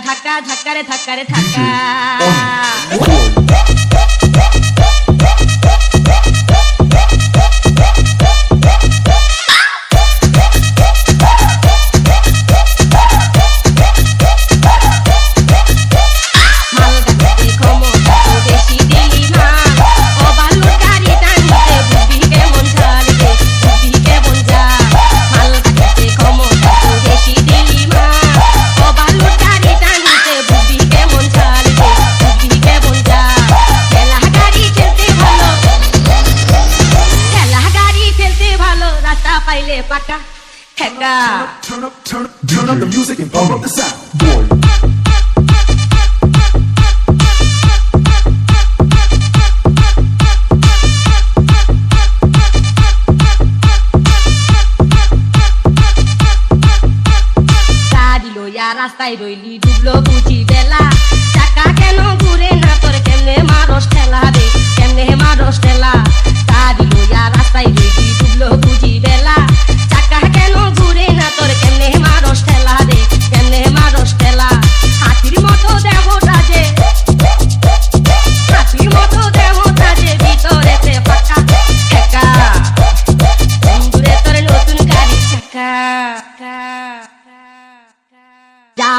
ধাক্কা ধাক্কা রে ধাক্কা রে ধাক্কা। oh, oh. পাইলে পাটা ঠেকা Turn up, turn up, turn up the music and bump up the sound. Boy. গাড়ি লইয়া রাস্তায় রইলি ডুবলো বুঝি বেলা চাকা কেন ঘুরে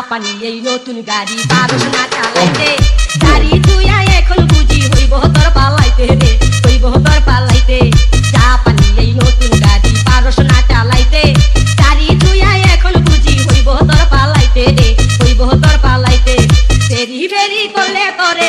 পানি এই নতুন গাড়ি পারস না চালাইতে গাড়ি তুইয়া এখন বুঝি হইব তোর পালাইতে রে হইব তোর পালাইতে। চা পানি এই নতুন গাড়ি পারস না চালাইতে গাড়ি তুইয়া এখন বুঝি হইব তোর পালাইতে রে হইব তোর পালাইতে। ফেরি ফেরি করলে করে।